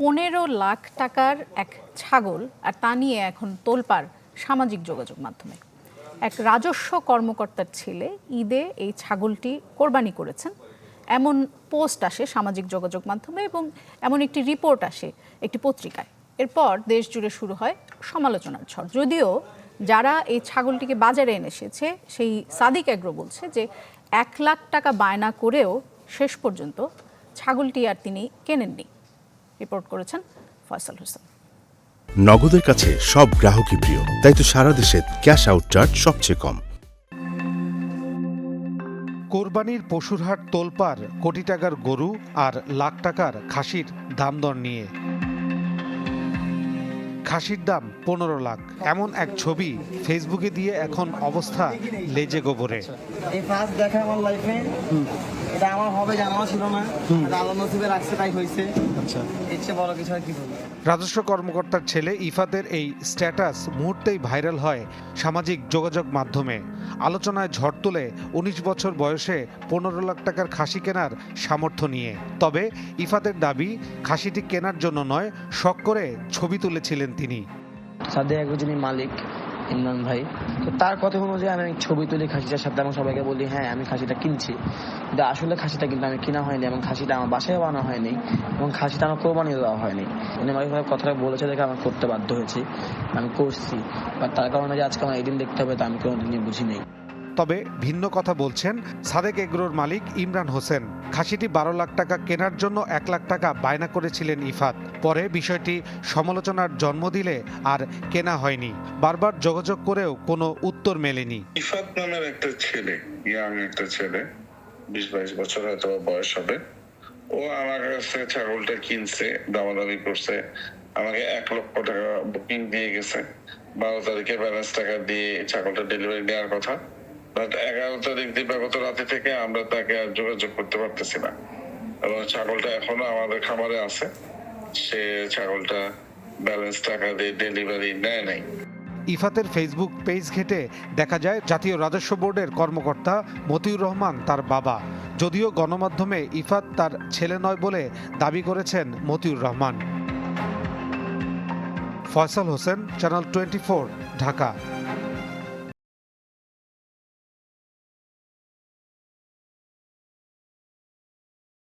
পনেরো লাখ টাকার এক ছাগল আর তা নিয়ে এখন তোলপাড় সামাজিক যোগাযোগ মাধ্যমে। এক রাজস্ব কর্মকর্তার ছেলে ঈদে এই ছাগলটি কোরবানি করেছেন। এমন পোস্ট আসে সামাজিক যোগাযোগ মাধ্যমে এবং এমন একটি রিপোর্ট আসে একটি পত্রিকায়। এরপর দেশ জুড়ে শুরু হয় সমালোচনার ঝড়। যদিও যারা এই ছাগলটিকে বাজারে এনে এসেছে, সেই সাদিক এগ্রো বলছে যে এক লাখ টাকা বায়না করেও শেষ পর্যন্ত ছাগলটি আর তিনি কেনেননি। রিপোর্ট করেছেন ফয়সাল হোসেন। নগদের কাছে সব গ্রাহকই প্রিয় তাই তো সারা দেশে ক্যাশ আউট চার্জ সবচেয়ে কম। কোরবানির পশুর হাট তোলপার কোটি টাকার গরু আর লাখ টাকার খাসির দাম দর নিয়ে। খাসির দাম পনেরো লাখ। এমন এক ছবি ফেসবুকে দিয়ে এখন অবস্থা লেজে গোবরে। দেখা আমার লাইফে এটা আমার হবে জানা ছিল না। এটা আল্লাহ নসিবে রাখছে তাই হয়েছে। আচ্ছা। রাজস্ব কর্মকর্তার ছেলে ইফাতের এই স্ট্যাটাস মুহূর্তেই ভাইরাল হয় সামাজিক যোগাযোগ মাধ্যমে। আলোচনায় ঝড় তুলে উনিশ বছর বয়সে পনেরো লাখ টাকার খাসি কেনার সামর্থ্য নিয়ে। তবে ইফাতের দাবি খাসিটি কেনার জন্য নয় শখ করে ছবি তুলেছিলেন তিনি। সাদে একজনই মালিক। ইমরান ভাই। তো তার কথা অনুযায়ী আমি ছবি তুলি খাসিটার সাথে এবং সবাইকে বলি হ্যাঁ আমি খাসিটা কিনছি। আসলে খাসিটা কিন্তু আমি কিনা হয়নি এবং খাসিটা আমার বাসায় বানানো হয়নি এবং খাসিটা আমার কোরবানি দেওয়া হয়নি। ইমরান ভাই কথাটা বলেছে দেখে আমার করতে বাধ্য হয়েছি, আমি করছি। বা তার কারণে যে আজকে আমার এদিন দেখতে হবে তা আমি কোনো দিনই বুঝি নেই তবে ভিন্ন কথা বলছেন সাদেক এগ্রোর মালিক ইমরান হোসেন। খাসিটি বারো লাখ টাকা কেনার জন্য এক লাখ টাকা বায়না করেছিলেন ইফাত। পরে বিষয়টি সমালোচনার জন্ম দিলে আর কেনা হয়নি। বারবার যোগাযোগ করেও কোনো উত্তর মেলেনি। ইফাত নামের একটা ছেলে ইয়াং একটা ছেলে, বিশ বাইশ বছর হয়তো বয়স হবে। ও আমার কাছে ছাগলটা কিনছে, দামাদামি করছে, আমাকে এক লক্ষ টাকা বুকিং দিয়ে গেছে। বারো তারিখে ব্যালেন্স টাকা দিয়ে ছাগলটা ডেলিভারি দেওয়ার কথা। বাট এগারো তারিখ দিবাগত রাতে থেকে আমরা তাকে আর যোগাযোগ করতে পারতেছি না। এবং ছাগলটা এখনও আমাদের খামারে আছে। সে ছাগলটা ব্যালেন্স টাকা দিয়ে ডেলিভারি নেয় নাই। ইফাতের ফেসবুক পেজ ঘেটে দেখা যায়, জাতীয় রাজস্ব বোর্ডের কর্মকর্তা মতিউর রহমান তার বাবা। যদিও গণমাধ্যমে ইফাত তার ছেলে নয় বলে দাবি করেছেন Motiur Rahman. Faisal Hossain channel twenty Dhaka.